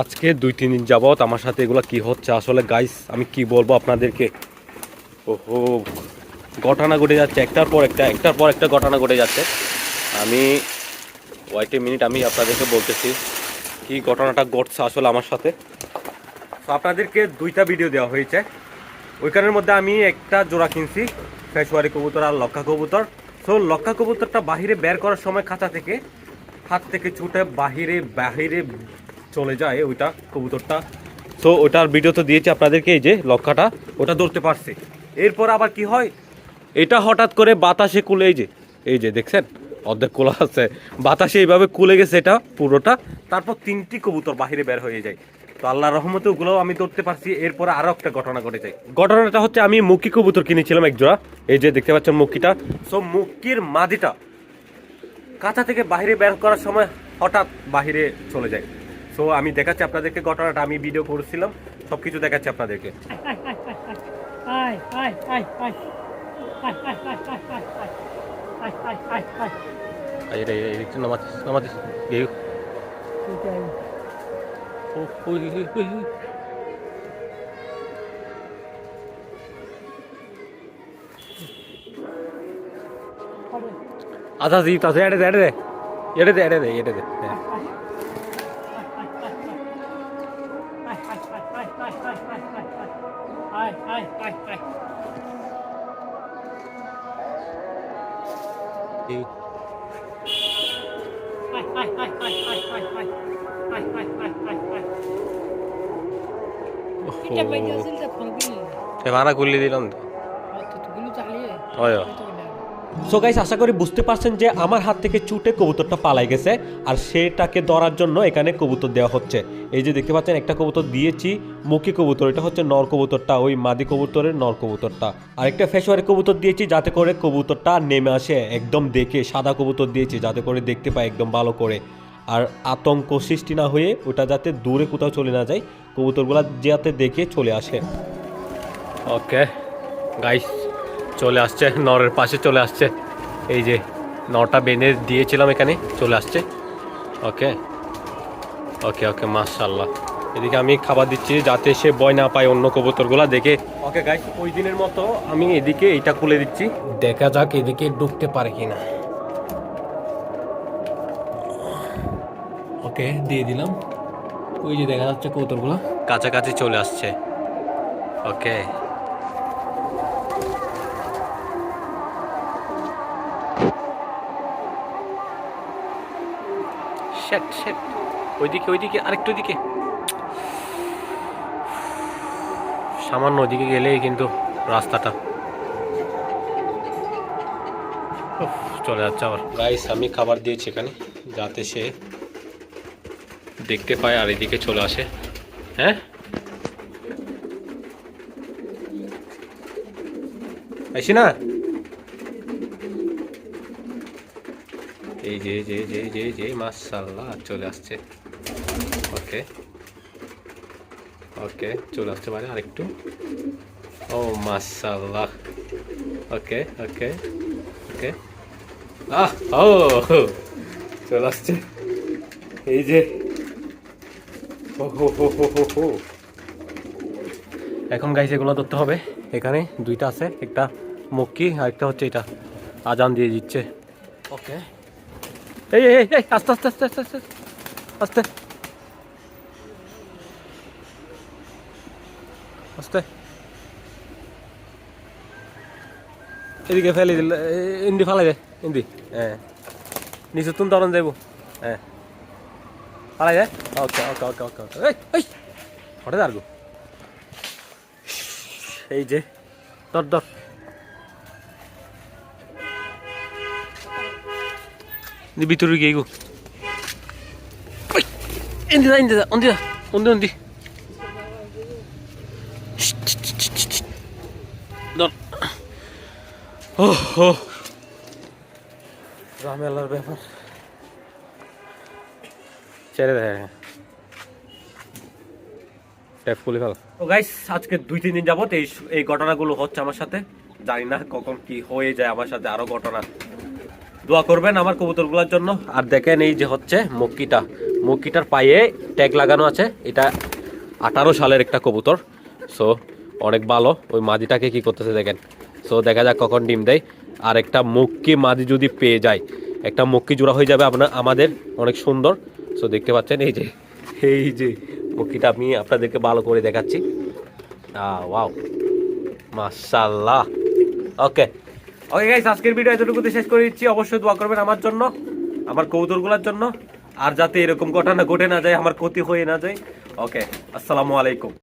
আজকে দুই, তিন দিন যাবত আমার সাথে এগুলো কি হচ্ছে? আসলে গাইস আমি কি বলব আপনাদেরকে? ওহো, ঘটনা ঘটে যাচ্ছে, একটার পর একটা, একটার পর একটা ঘটনা ঘটে যাচ্ছে। আমি ওয়াইটে মিনিট আমি আপনাদেরকে বলতেছি কি ঘটনাটা ঘটছে আসলে আমার সাথে। তো আপনাদেরকে দুইটা ভিডিও দেওয়া হয়েছে। ওইখানের মধ্যে আমি একটা জোড়া কিনছি, ফেসওয়ারি কবুতর আর লক্ষা কবুতর। সো লক্ষা কবুতরটা বাহিরে বের করার সময় খাঁচা থেকে, হাত থেকে ছুটে বাহিরে বাহিরে চলে যায় ওইটা, কবুতরটা। তো ওটার ভিডিও তো দিয়েছি আপনাদেরকে, এই যে লক্ষাটা, ওটা ধরতে পারছে। এরপর আবার কি হয়? এটা হঠাৎ করে বাতাসে কুলে, এই যে এই যে দেখছেন, অর্ধেক কোলা আছে। বাতাসে এইভাবে কুলে গেছে এটা, পুরোটা। তারপর তিনটি কবুতর বাহিরে বের হয়ে যায়। তো আল্লাহ রহমতে ওগুলোও আমি ধরতে পারছি। এরপরে আরও একটা ঘটনা ঘটে যায়। ঘটনাটা হচ্ছে, আমি মুক্কি কবুতর কিনেছিলাম এক জোড়া এই যে দেখতে পাচ্ছেন মুক্কিটা। সো মুক্কির মাদিটা কাঁচা থেকে বাইরে বের করার সময় হঠাৎ বাইরে চলে যায়। সো আমি দেখাচ্ছি আপনাদেরকে ঘটনাটা আমি ভিডিও করেছিলাম সব কিছু দেখাচ্ছি আপনাদেরকে Ai, ai, ai, ai. Ai, ai, ai, আয় আয় আয় আয় ভাড়া খুলে দিলাম তো চালিয়ে সো গাইস আশা করি বুঝতে পারছেন যে আমার হাত থেকে চুটে কবুতরটা পালাই গেছে আর সেটাকে ধরার জন্য এখানে কবুতর দেওয়া হচ্ছে। এই যে দেখতে পাচ্ছেন, একটা কবুতর দিয়েছি, মুখী কবুতর, এটা হচ্ছে নর কবুতরটা, ওই মাদি কবুতরের নর কবুতরটা। আর একটা ফেসওয়ারি কবুতর দিয়েছি যাতে করে কবুতরটা নেমে আসে, একদম দেখে, সাদা কবুতর দিয়েছি যাতে করে দেখতে পায় একদম ভালো করে। আর আতঙ্ক সৃষ্টি না হয়ে ওটা যাতে দূরে কোথাও চলে না যায়, কবুতরগুলা যাতে দেখে চলে আসে। ওকে গাইস চলে আসছে, নরের পাশে চলে আসছে। এই যে নটা বেঁধে দিয়েছিলাম এখানে, চলে আসছে। ওকে। ওকে ওকে মাশাল্লাহ এদিকে আমি খাবার দিচ্ছি যাতে সে ভয় না পায় অন্য কবুতরগুলা দেখে। ওকে গাইস ওই দিনের মতো আমি এদিকে এটা খুলে দিচ্ছি। দেখা যাক এদিকে ঢুকতে পারে কিনা। ওকে, দিয়ে দিলাম। ওই যে দেখা যাচ্ছে কবুতরগুলো। কাছাকাছি চলে আসছে। ওকে। শেট শেট ওইদিকে ওইদিকে, আরেকটু দিকে সামান্য ওইদিকে গেলেই কিন্তু রাস্তাটা। চলে যাচ্ছে আবার। গাইস আমি খাবার দিয়েছি এখানে, যাতে সে দেখতে পায় আর এদিকে চলে আসে। হ্যাঁ? আইসি না এই যে যে যে যে যে মাশাল্লাহ চলে আসছে। ওকে। ওকে, চলে আসতে পারে আরেকটু। ও মাশাল্লাহ ওকে ওকে ওকে। আহ, ও, চলে আসছে। এই যে। এখন গাইস এগুলো ধরতে হবে। এখানে দুইটা আছে, একটা মক্কি আর একটা হচ্ছে এটা। আজান দিয়ে দিচ্ছে। ওকে। এই এই এই আস্তে আস্তে আস্তে আস্তে আস্তে আস্তে। আস্তে। এদিকে ফেলে দিল ইন্দি ফালাই দে ইন্দি। হ্যাঁ। নিচে তুমি তরণ যাইব। হ্যাঁ। ফালাই দে। ওকে ওকে ওকে ওকে ওকে। এই এই। হঠাৎ আর এই যে ধর ধর। ভিতরে গিয়ে গো ওই এন্দি দা এন্দি দা অন্দি দা অন্দি ও হো ঝামেলার ব্যাপার ছেড়ে দেয় ট্যাপ খুলে ফেল তো গাইস আজকে দুই তিন দিন যাবত এই এই ঘটনাগুলো হচ্ছে আমার সাথে। জানি না কখন কি হয়ে যায় আমার সাথে আরও ঘটনা। দোয়া করবেন আমার কবুতরগুলোর জন্য। আর দেখেন এই যে হচ্ছে মক্কিটা। মুরগিটার পায়ে ট্যাগ লাগানো আছে। এটা আঠারো সালের একটা কবুতর। সো অনেক ভালো। ওই মাদিটাকে কি করতেছে দেখেন। সো দেখা যাক কখন ডিম দেয়। আর একটা মুক্কি মাদি যদি পেয়ে যায়, একটা মুক্কি জোড়া হয়ে যাবে আপনার আমাদের। অনেক সুন্দর। সো দেখতে পাচ্ছেন এই যে এই যে মক্কিটা আমি আপনাদেরকে ভালো করে দেখাচ্ছি। ওয়াও মাশাল্লাহ ওকে ওকে গাইস আজকের ভিডিও এতটুকুতে শেষ করে দিচ্ছি। অবশ্যই দোয়া করবেন আমার জন্য, আমার কৌতুকগুলোর জন্য। আর যাতে এরকম ঘটনা ঘটে না যায়, আমার ক্ষতি হয়ে না যায়। ওকে আসসালামু আলাইকুম।